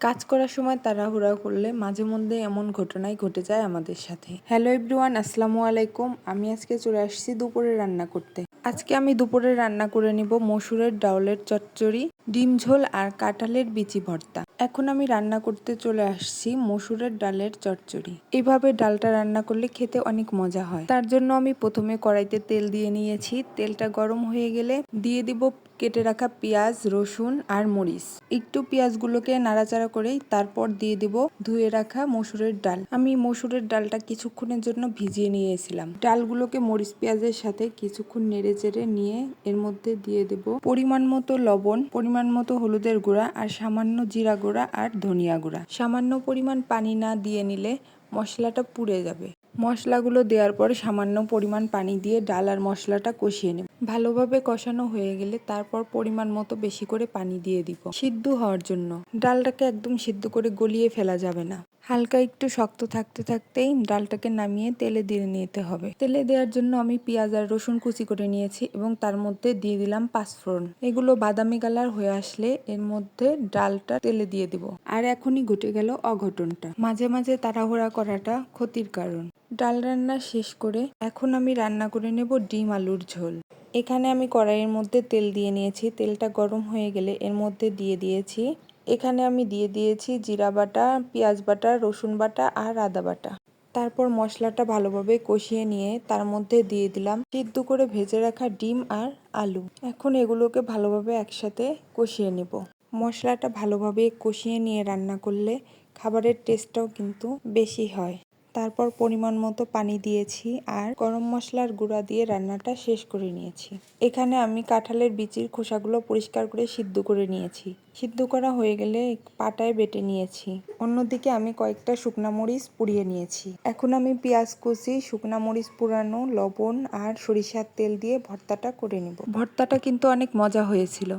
কাজ করার সময় তাড়াহুড়া করলে মাঝে মধ্যে এমন ঘটনাই ঘটে যায় আমাদের সাথে। হ্যালো এভরিওয়ান আসসালামু আলাইকুম। আমি আজকে চলে আসছি দুপুরে রান্না করতে। আজকে আমি দুপুরে রান্না করে নিব মসুরের ডাউলের চচ্চড়ি, ডিম ঝোল আর কাঁঠালের বিচি ভর্তা। এখন আমি রান্না করতে চলে আসছি মসুরের ডালের চচ্চড়ি। এভাবে ডালটা রান্না করলে খেতে অনেক মজা হয়। তার জন্য আমি প্রথমে কড়াইতে তেল দিয়ে নিয়েছি। তেলটা গরম হয়ে গেলে দিয়ে দিব কেটে রাখা পেঁয়াজ, রসুন আর মরিচ। একটু পেঁয়াজগুলোকে নাড়াচাড়া করেই তারপর দিয়ে দিব ধুয়ে রাখা মসুরের ডাল। আমি মসুরের ডালটা কিছুক্ষণের জন্য ভিজিয়ে নিয়েছিলাম। ডালগুলোকে মরিচ পেঁয়াজের সাথে কিছুক্ষণ নেড়ে চেড়ে নিয়ে এর মধ্যে দিয়ে দেব পরিমাণ মতো লবণ, পরিমাণ মতো হলুদের গুঁড়া আর সামান্য জিরা গুঁড়া আর ধনিয়া গুঁড়া। সামান্য পরিমাণ পানি না দিয়ে নিলে মশলাটা পুড়ে যাবে। মশলাগুলো দেওয়ার পর সামান্য পরিমাণ পানি দিয়ে ডাল আর মশলাটা কষিয়ে নেব। ভালোভাবে কষানো হয়ে গেলে তারপর পরিমাণ মতো বেশি করে পানি দিয়ে দিব। সিদ্ধ হওয়ার জন্য। ডালটাকে একদম সিদ্ধ করে গলিয়ে ফেলা যাবে না। হালকা একটু শক্ত থাকতে থাকতেই ডালটাকে নামিয়ে তেলে দিয়ে নিতে হবে। তেলে দেওয়ার জন্য আমি পেঁয়াজ আর রসুন কুচি করে নিয়েছি এবং তার মধ্যে দিয়ে দিলাম পাঁচফোড়ন। এগুলো বাদামি কালার হয়ে আসলে এর মধ্যে ডালটা তেলে দিয়ে দিব। আর এখনই ঘটে গেল অঘটনটা। মাঝে মাঝে তাড়াহুড়া করাটা ক্ষতির কারণ। ডাল রান্না শেষ করে এখন আমি রান্না করে নেব ডিম আলুর ঝোল। এখানে আমি কড়াইয়ের মধ্যে তেল দিয়ে নিয়েছি। তেলটা গরম হয়ে গেলে এর মধ্যে দিয়ে দিয়েছি। এখানে আমি দিয়ে দিয়েছি জিরা বাটা, পেঁয়াজ বাটা, রসুন বাটা আর আদা বাটা। তারপর মশলাটা ভালোভাবে কষিয়ে নিয়ে তার মধ্যে দিয়ে দিলাম সিদ্ধ করে ভেজে রাখা ডিম আর আলু। এখন এগুলোকে ভালোভাবে একসাথে কষিয়ে নেব। মশলাটা ভালোভাবে কষিয়ে নিয়ে রান্না করলে খাবারের টেস্টটাও কিন্তু বেশি হয়। তারপর পরিমাণ মতো পানি দিয়েছি আর গরম মশলার গুঁড়া দিয়ে রান্নাটা শেষ করে নিয়েছি। এখানে আমি কাঁঠালের বিচির খোসাগুলো পরিষ্কার করে সিদ্ধ করে নিয়েছি। সিদ্ধ করা হয়ে গেলে পাটায় বেটে নিয়েছি। অন্যদিকে আমি কয়েকটা শুকনা মরিচ পুড়িয়ে নিয়েছি। এখন আমি পেঁয়াজ কুচি, শুকনা মরিচ পুরানো লবণ আর সরিষার তেল দিয়ে ভর্তাটা করে নেব। ভর্তাটা কিন্তু অনেক মজা হয়েছিল।